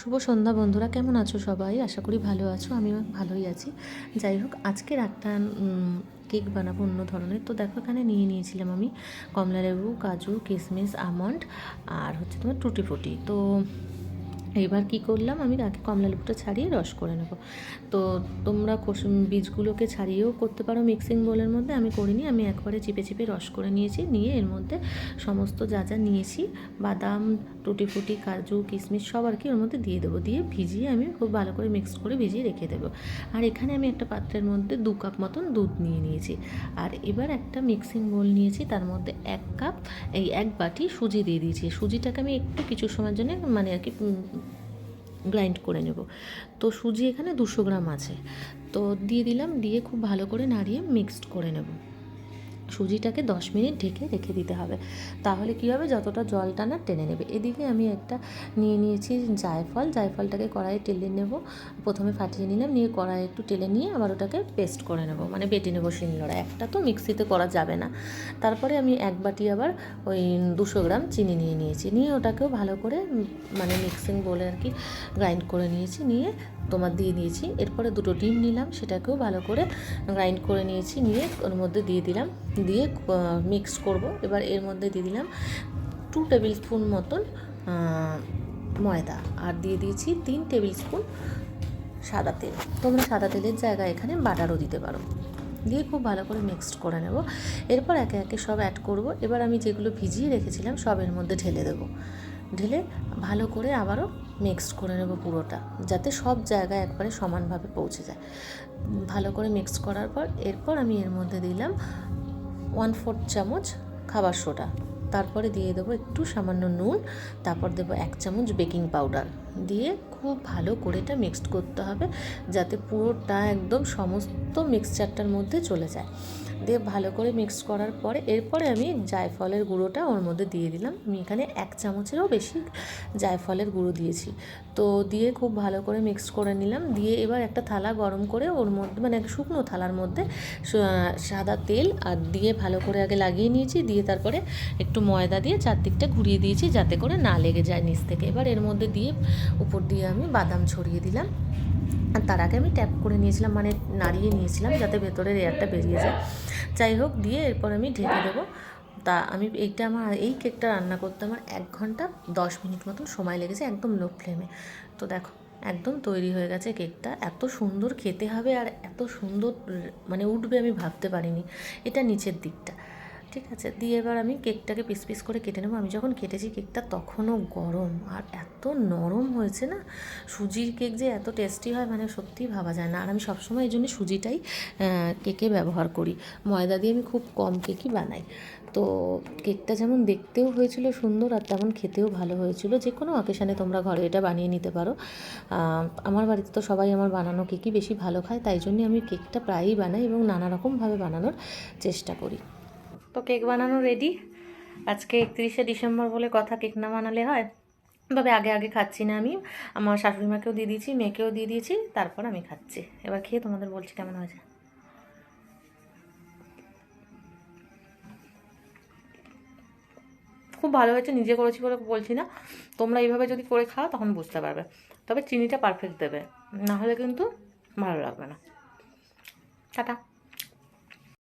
শুভ সন্ধ্যা বন্ধুরা, কেমন আছো সবাই? আশা করি ভালো আছো আমি ভালোই আছি। যাই হোক, আজকের একটা কেক বানাবো অন্য ধরনের। তো দেখো, এখানে নিয়ে নিয়েছিলাম আমি কমলা লেবু কাজু কিশমিশ আমন্ড আর হচ্ছে তোমার টুটি ফুটি তো এবার কি করলাম? আমি আগে কমলা লেবুটা ছাড়িয়ে রস করে নেব। তো তোমরা বীজগুলোকে ছাড়িয়েও করতে পারো মিক্সিং বোলের মধ্যে। আমি করিনি, আমি একবারে চিপে চিপে রস করে নিয়েছি। নিয়ে এর মধ্যে সমস্ত যা যা নিয়েছি, বাদাম টুটি ফুটি কাজু, কিশমিশ, সব আর কি ওর মধ্যে দিয়ে দেবো। দিয়ে ভিজিয়ে আমি খুব ভালো করে মিক্স করে ভিজিয়ে রেখে দেবো। আর এখানে আমি একটা পাত্রের মধ্যে দু কাপ মতন দুধ নিয়ে নিয়েছি। আর এবার একটা মিক্সিং বোল নিয়েছি, তার মধ্যে এক কাপ, এই এক বাটি সুজি দিয়ে দিয়েছি। সুজিটাকে আমি একটু কিছু সময়ের জন্য মানে আর কি গ্রাইন্ড করে নেব। তো সুজি এখানে দুশো গ্রাম আছে। তো দিয়ে দিলাম, দিয়ে খুব ভালো করে নাড়িয়ে মিক্সড করে নেব। সুজিটাকে দশ মিনিট ঢেকে রেখে দিতে হবে। তাহলে কী হবে? যতটা জলটা না টেনে নেবে। এদিকে আমি একটা নিয়ে নিয়েছি জায়ফল। জায়ফলটাকে কড়াইয়ে টেলে নেব। প্রথমে ফাটিয়ে নিলাম। নিয়ে কড়াইয়ে একটু টেলে নিয়ে আবার ওটাকে পেস্ট করে নেব। মানে বেটে নেব শিলনোড়া একটা তো মিক্সিতে করা যাবে না। তারপরে আমি এক বাটি আবার ওই দুশো গ্রাম চিনি নিয়ে নিয়েছি। নিয়ে ওটাকেও ভালো করে মানে মিক্সিং বলে আর কি গ্রাইন্ড করে নিয়েছি। নিয়ে তোমার দিয়ে দিয়েছি। এরপরে দুটো ডিম নিলাম। সেটাকেও ভালো করে গ্রাইন্ড করে নিয়েছি। নিয়ে ওর মধ্যে দিয়ে দিলাম দিয়ে মিক্স করব। এবার এর মধ্যে দিয়ে দিলাম টু টেবিল স্পুন মতন ময়দা। আর দিয়ে দিয়েছি তিন টেবিল স্পুন সাদা তেল। তোমরা সাদা তেলের জায়গায় এখানে বাটারও দিতে পারো। দিয়ে খুব ভালো করে মিক্সড করে নেব। এরপর একে একে সব অ্যাড করব। এবার আমি যেগুলো ভিজিয়ে রেখেছিলাম সব এর মধ্যে ঢেলে দেবো। ঢেলে ভালো করে আবারও মিক্সড করে নেব পুরোটা, যাতে সব জায়গায় একবারে সমানভাবে পৌঁছে যায়। ভালো করে মিক্স করার পর এরপর আমি এর মধ্যে দিলাম ওয়ান ফোর্থ চামচ খাবার সোডা। তারপরে দিয়ে দেবো একটু সামান্য নুন, তারপর দেবো এক চামচ বেকিং পাউডার। দিয়ে খুব ভালো করে এটা মিক্সড করতে হবে যাতে পুরোটা একদম সমস্ত মিক্সচারটার মধ্যে চলে যায়। দিয়ে ভালো করে মিক্স করার পরে এরপরে আমি জায়ফলের গুঁড়োটা ওর মধ্যে দিয়ে দিলাম। আমি এখানে এক চামচেরও বেশি জায়ফলের গুঁড়ো দিয়েছি। তো দিয়ে খুব ভালো করে মিক্স করে নিলাম। দিয়ে এবার একটা থালা গরম করে ওর মধ্যে মানে এক শুকনো থালার মধ্যে সাদা তেল আর দিয়ে ভালো করে আগে লাগিয়ে নিয়েছি। দিয়ে তারপরে একটু ময়দা দিয়ে চারদিকটা ঘুরিয়ে দিয়েছি যাতে করে না লেগে যায় নিচ থেকে। এবার এর মধ্যে দিয়ে উপর দিয়ে আমি বাদাম ছড়িয়ে দিলাম। আর তার আগে আমি ট্যাপ করে নিয়েছিলাম মানে নাড়িয়ে নিয়েছিলাম যাতে ভেতরের এয়ারটা বেরিয়ে যায়। যাই হোক, দিয়ে এরপর আমি ঢেকে দেবো। তা আমি এইটা আমার, এই কেকটা রান্না করতে আমার এক ঘণ্টা দশ মিনিট মতন সময় লেগেছে একদম লো ফ্লেমে তো দেখো, একদম তৈরি হয়ে গেছে কেকটা এত সুন্দর খেতে হবে আর এত সুন্দর মানে উঠবে আমি ভাবতে পারিনি। এটা নিচের দিকটা। ঠিক আছে, দিয়ে এবার আমি কেকটাকে পিস পিস করে কেটে নেব। আমি যখন কেটেছি কেকটা তখনও গরম, আর এত নরম হয়েছে না? সুজির কেক যে এত টেস্টি হয় মানে সত্যিই ভাবা যায় না। আর আমি সবসময় এই জন্য সুজিটাই কেকে ব্যবহার করি। ময়দা দিয়ে আমি খুব কম কেকই বানাই। তো কেকটা যেমন দেখতেও হয়েছিল সুন্দর, আর তেমন খেতেও ভালো হয়েছিল। যে কোনো অকেশানে তোমরা ঘরে এটা বানিয়ে নিতে পারো। আমার বাড়িতে তো সবাই আমার বানানো কেকই বেশি ভালো খায়, তাই জন্যই আমি কেকটা প্রায়ই বানাই এবং নানা রকমভাবে বানানোর চেষ্টা করি। তো কেক বানানো রেডি আজকে একত্রিশে ডিসেম্বর বলে কথা কেক না বানালে হয়। তবে আগে আগে খাচ্ছি না আমি। আমার শাশুড়ি মাকেও দিয়ে দিয়েছি, মেয়েকেও দিয়ে দিয়েছি, তারপর আমি খাচ্ছি। এবার খেয়ে তোমাদের বলছি কেমন হয়েছে। খুব ভালো হয়েছে, নিজে করেছি বলে বলছি না। তোমরা এইভাবে যদি করে খাও, তখন বুঝতে পারবে। তবে চিনিটা পারফেক্ট দেবে। না হলে কিন্তু ভালো লাগবে না। টাটা।